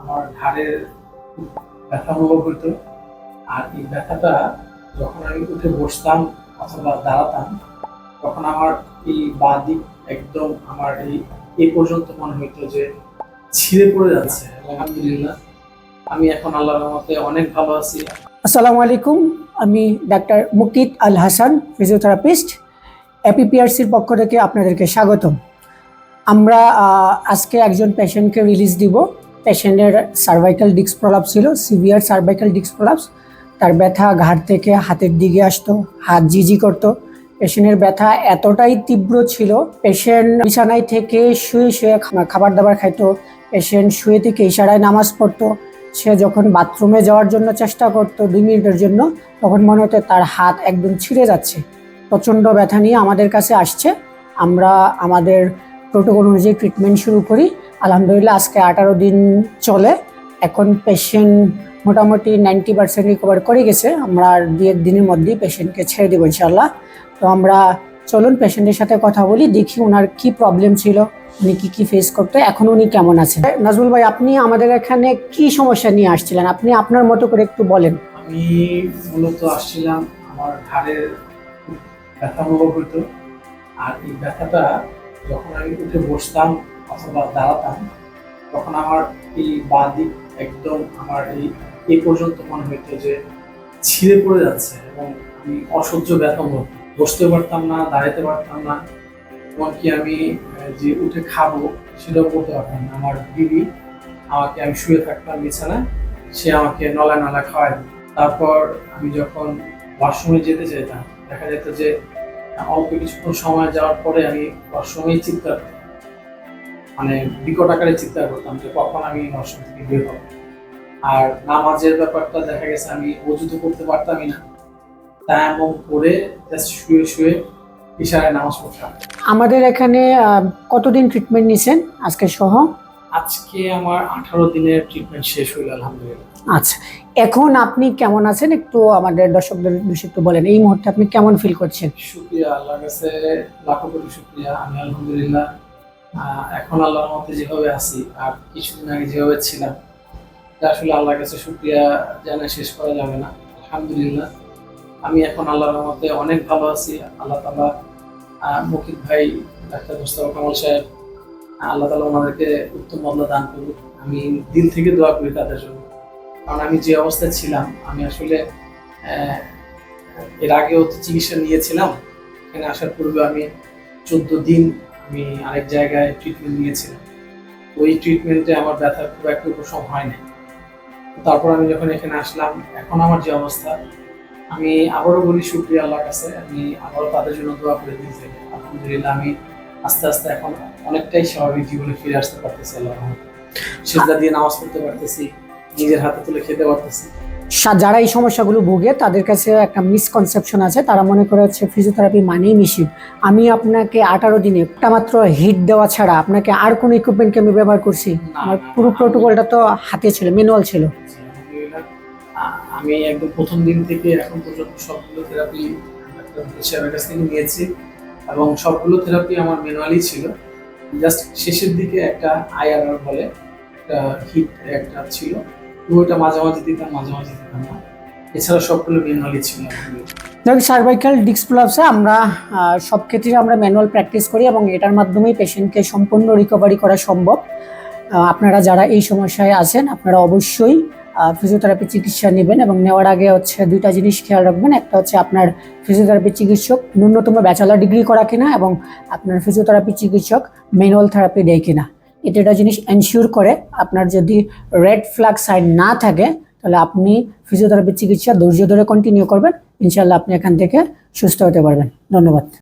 আমার ঘাড়ের ব্যথা অনুভব হতো আর এই ব্যথাটা যখন আমি উঠে বসতাম অথবা দাঁড়াতাম, তখন আমার এই বাঁ দিক একদম আমার এই এই পর্যন্ত মনে হইতো যে ছিঁড়ে পড়ে যাচ্ছে। আলহামদুলিল্লাহ। আমি এখন আল্লাহর রহমতে অনেক ভালো আছি। আসসালামু আলাইকুম। আমি ডাক্তার মুকিত আল হাসান ফিজিওথেরাপিস্ট এপিপিআরসির পক্ষ থেকে আপনাদেরকে স্বাগতম। আমরা আজকে একজন পেশেন্টকে রিলিজ দিব। পেশেন্টের সার্ভাইকাল ডিস্ক প্রলাপ ছিল সিভিয়ার সার্ভাইকাল ডিস্ক প্রলাপস তার ব্যথা ঘাড় থেকে হাতের দিকে আসতো, হাত জিজি করতো। পেশেন্টের ব্যথা এতটাই তীব্র ছিল, পেশেন্ট বিছানায় থেকে শুয়ে শুয়ে খাবার দাবার খাইতো। পেশেন্ট শুয়ে থেকে ইশারায় নামাজ পড়তো। সে যখন বাথরুমে যাওয়ার জন্য চেষ্টা করতো দুই মিনিটের জন্য, তখন মনে হতো তার হাত একদম ছিঁড়ে যাচ্ছে। প্রচণ্ড ব্যথা নিয়ে আমাদের কাছে আসছে। আমরা আমাদের প্রোটোকল অনুযায়ী ট্রিটমেন্ট শুরু করি। আলহামদুলিল্লাহ, আজকে আঠারো দিন চলে। এখন পেশেন্ট মোটামুটি নাইনটি পার্সেন্ট রিকভার করে গেছে। আমরা আর দু দিনের মধ্যেই পেশেন্টকে ছেড়ে দেবো ইনশাল্লাহ তো আমরা চলুন পেশেন্টের সাথে কথা বলি, দেখি ওনার কি প্রবলেম ছিল, উনি কী কী ফেস করতো, এখন উনি কেমন আছেন। নাজমুল ভাই, আপনি আমাদের এখানে কি সমস্যা নিয়ে আসছিলেন? আপনি আপনার মতো করে একটু বলেন। আমি মূলত আসছিলাম আমার ঘাড়ের ব্যথা অনুভব হতো আর এই ব্যথাটা যখন আমি উঠে বসতাম অথবা দাঁড়াতাম, তখন আমার এই বাঁ দিক একদম আমার এই এই পর্যন্ত মনে হইতো যে ছিঁড়ে পড়ে যাচ্ছে এবং আমি অসহ্য ব্যথা করতাম। বসতেও পারতাম না দাঁড়াতে পারতাম না, এমনকি আমি যে উঠে খাব সেটাও করতে পারতাম না আমার দিদি আমাকে, আমি শুয়ে থাকতাম বিছানায়, সে আমাকে নলা নলা খাওয়ায় তারপর আমি যখন ওয়াশরুমে যেতে চাইতাম, দেখা যেত যে অল্প কিছুক্ষণ সময় যাওয়ার পরে আমি ওয়াশরুমেই চিৎকার। মানে বিকট আকারে চিন্তা করতাম যে কখন আমি ওয়াশরুম থেকে বের হব। আর নামাজের ব্যাপারটা দেখা গেছে আমি অজু তো করতে পারতামই না। তাই এমন করে জাস্ট শুয়ে শুয়ে ইশারায় নামাজ পড়তাম। আমাদের এখানে কতদিন ট্রিটমেন্ট নিছেন আজকে সহ? আজকে আমার আঠারো দিনের ট্রিটমেন্ট শেষ হইল আলহামদুলিল্লাহ। আচ্ছা এখন আপনি কেমন আছেন? একটু আমাদের দর্শকদের উদ্দেশ্যে একটু বলেন এই মুহূর্তে আপনি কেমন ফিল করছেন? শুক্রিয়া আল্লাহর কাছে লাখো কোটি শুক্রিয়া। আমি আলহামদুলিল্লাহ এখন আল্লাহর মতে যেভাবে আছি, আর কিছুদিন আগে যেভাবে ছিলাম আসলে আল্লাহর কাছে শুক্রিয়া জানা শেষ করা যাবে না। আলহামদুলিল্লাহ, আমি এখন আল্লাহর মতে অনেক ভালো আছি। আল্লাহ তালা মুকিত ভাই, ডাক্তার মোস্তফা কামাল সাহেব, আল্লাহ তালা ওনাদেরকে উত্তম বদলা দান করুক। আমি দিল থেকে দোয়া করি তাদের জন্য। কারণ আমি যে অবস্থায় ছিলাম, আমি আসলে এর আগেও চিকিৎসা নিয়েছিলাম। এখানে আসার পূর্বে আমি চোদ্দ দিন আমি আরেক জায়গায় ট্রিটমেন্ট নিয়েছিলাম। ওই ট্রিটমেন্টে আমার ব্যথার খুব একটা উপশম হয় নাই তারপর আমি যখন এখানে আসলাম, এখন আমার যে অবস্থা, আমি আবারও বলি শুক্রিয়া আল্লাহর কাছে, আমি আবারও তাদের জন্য দোয়া করে দিয়েছি আলহামদুলিল্লাহ, আমি আস্তে আস্তে এখন অনেকটাই স্বাভাবিক জীবনে ফিরে আসতে পারতেছি আল্লাহ সেজদা দিয়ে নামাজ পড়তে পারতেছি, নিজের হাতে তুলে খেতে পারতেছি। যারা এই সমস্যাগুলো ভোগে তাদের কাছে একটা মিসকনসেপশন আছে। তারা মনে করে হচ্ছে ফিজিওথেরাপি মানেই মেশিন আমি আপনাকে আঠারো দিনে একটা মাত্র হিট দেওয়া ছাড়া আপনাকে আর কোনো ইকুইপমেন্টকে আমি ব্যবহার করছি? আমার পুরো প্রোটোকলটা তো হাতে ছিল ম্যানুয়াল ছিল। আমি একদম প্রথম দিন থেকে এখন পর্যন্ত সবগুলো থেরাপি সাহেবের কাছ থেকে নিয়েছি এবং সবগুলো থেরাপি আমার ম্যানুয়ালি ছিল। জাস্ট শেষের দিকে একটা আইআরআর বলে একটা হিট একটা ছিল। তো ওইটা মাঝে মাঝে দিতাম, মাঝে মাঝে দিতাম না। এছাড়া সবগুলো ম্যানুয়ালি ছিল। আলহামদুলিল্লাহ। সার্ভাইকাল ডিস্ক প্রলাপসে আমরা সব ক্ষেত্রে আমরা ম্যানুয়াল প্র্যাকটিস করি এবং এটার মাধ্যমেই পেশেন্টকে সম্পূর্ণ রিকভারি করা সম্ভব। আপনারা যারা এই সমস্যায় আছেন, আপনারা অবশ্যই ফিজিওথেরাপি চিকিৎসা নেবেন এবং নেওয়ার আগে হচ্ছে দুইটা জিনিস খেয়াল রাখবেন। একটা হচ্ছে আপনার ফিজিওথেরাপি চিকিৎসক ন্যূনতম ব্যাচেলার ডিগ্রি করা কিনা এবং আপনার ফিজিওথেরাপি চিকিৎসক ম্যানুয়াল থেরাপি দেয় কিনা। এটা জিনিস এনশিওর করে। আপনার যদি রেড ফ্ল্যাগ সাইন না থাকে, তাহলে আপনি ফিজিওথেরাপি চিকিৎসা ধৈর্য ধরে কন্টিনিউ করবেন। ইনশাল্লাহ আপনি এখান থেকে সুস্থ হতে পারবেন। ধন্যবাদ।